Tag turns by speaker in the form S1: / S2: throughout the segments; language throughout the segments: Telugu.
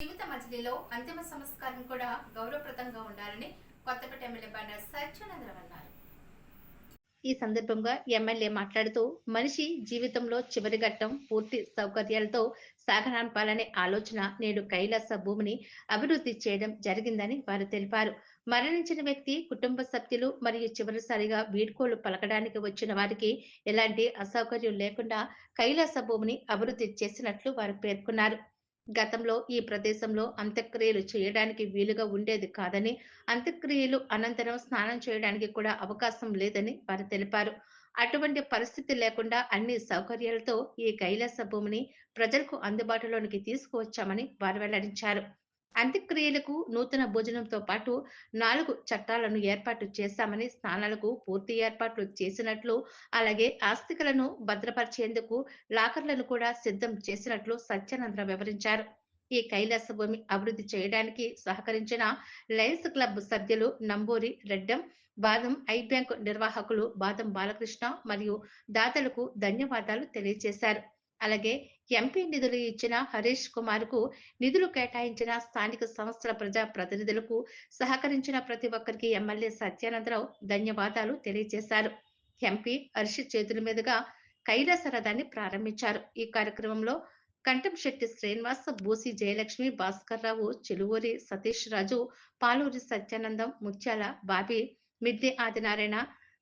S1: జీవిత మజిలీలో అంతిమ సంస్కారం కూడా గౌరవప్రదంగా ఉండాలని కొత్తపేట ఎమ్మెల్యే బండారు సత్యానందరావు అన్నారు. ఈ సందర్భంగా ఎమ్మెల్యే మాట్లాడుతూ మనిషి జీవితంలో చివరి ఘట్టం పూర్తి సౌకర్యాలతో సాగనాంపాలనే ఆలోచన నేడు కైలాస భూమిని అభివృద్ధి చేయడం జరిగిందని వారు తెలిపారు. మరణించిన వ్యక్తి కుటుంబ సభ్యులు మరియు చివరిసారిగా వీడ్కోలు పలకడానికి వచ్చిన వారికి ఎలాంటి అసౌకర్యం లేకుండా కైలాస భూమిని అభివృద్ధి చేసినట్లు వారు పేర్కొన్నారు. గతంలో ఈ ప్రదేశంలో అంత్యక్రియలు చేయడానికి వీలుగా ఉండేది కాదని అంత్యక్రియలు అనంతరం స్నానం చేయడానికి కూడా అవకాశం లేదని వారు తెలిపారు. అటువంటి పరిస్థితి లేకుండా అన్ని సౌకర్యాలతో ఈ కైలాస భూమిని ప్రజలకు అందుబాటులోనికి తీసుకువచ్చామని వారు వెల్లడించారు. అంత్యక్రియలకు నూతన భోజనంతో పాటు నాలుగు చట్టాలను ఏర్పాటు చేశామని స్నానాలకు పూర్తి ఏర్పాట్లు చేసినట్లు అలాగే ఆస్తికలను భద్రపరిచేందుకు లాకర్లను కూడా సిద్ధం చేసినట్లు సత్యానంద్ర వివరించారు. ఈ కైలాస భూమి అభివృద్ధి చేయడానికి సహకరించిన లయన్స్ క్లబ్ సభ్యులు నంబూరి రెడ్డం బాదం ఐ బ్యాంక్ నిర్వాహకులు బాదం బాలకృష్ణ మరియు దాతలకు ధన్యవాదాలు తెలియజేశారు. అలాగే ఎంపీ నిధులు ఇచ్చిన హరీష్ కుమార్కు నిధులు కేటాయించిన స్థానిక సంస్థల ప్రజా ప్రతినిధులకు సహకరించిన ప్రతి ఒక్కరికి ఎమ్మెల్యే సత్యానందరావు ధన్యవాదాలు తెలియజేశారు. ఎంపీ హర్షి చేతుల మీదుగా కైలాస రథాన్ని ప్రారంభించారు. ఈ కార్యక్రమంలో కంటంశెట్టి శ్రీనివాస్ బూసి జయలక్ష్మి భాస్కర్ రావు చెలువూరి సతీష్ రాజు పాలూరి సత్యానందం ముత్యాల బాబీ మిద్దె ఆదినారాయణ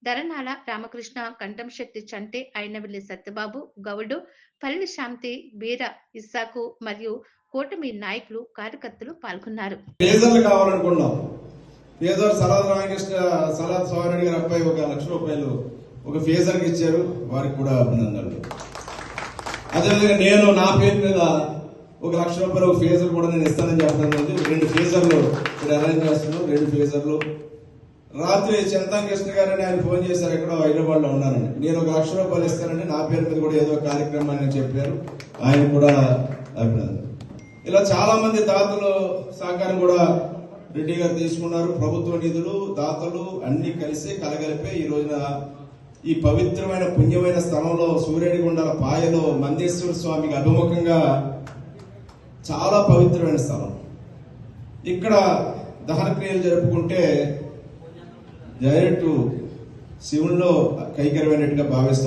S1: ధరనాల రామకృష్ణ కంఠం శక్తి చంటే అయినవెల్లి సత్యబాబు గౌడు పల్లి శాంతి బీర ఇస్సాకు మరియు కూటమి నాయకులు కార్యకర్తలు పాల్గొన్నారు.
S2: ఫేజర్లు కావాలనుకున్నాం. ఫేజర్ సలాద్ రామకృష్ణ సలాద్ స్వామిరెడ్డి గారి అబ్బాయి ఒక లక్ష రూపాయలు ఒక ఫేజర్ ఇచ్చారు. వారికి కూడా అభినందనలు. అదేవిధంగా నేను నా పేరు మీద ఒక లక్ష రూపాయలు ఒక ఫేజర్ కూడా నేను ఇస్తానని చెప్తాను. రెండు ఫేజర్లు ఇక్కడ అరేంజ్ చేస్తున్నాం. రెండు ఫేజర్లు రాత్రి చింతా కృష్ణ గారని ఆయన ఫోన్ చేశారు ఎక్కడో హైదరాబాద్లో ఉన్నారని నేను ఒక లక్ష రూపాయలు ఇస్తానండి నా పేరు మీద కూడా ఏదో కార్యక్రమాన్ని చెప్పారు. ఆయన కూడా అభినందన. ఇలా చాలా మంది దాతలు సహకారం కూడా రెడ్డి గారు తీసుకున్నారు. ప్రభుత్వ నిధులు దాతలు అన్ని కలిసి కలగలిపే ఈ రోజున ఈ పవిత్రమైన పుణ్యమైన స్థలంలో సూర్యుడిగుండాల పాయలో మందేశ్వర స్వామికి అభిముఖంగా చాలా పవిత్రమైన స్థలం. ఇక్కడ దహన క్రియలు జరుపుకుంటే డైరెక్ట్ శివుల్లో కైకరమైనట్టుగా భావిస్తాం.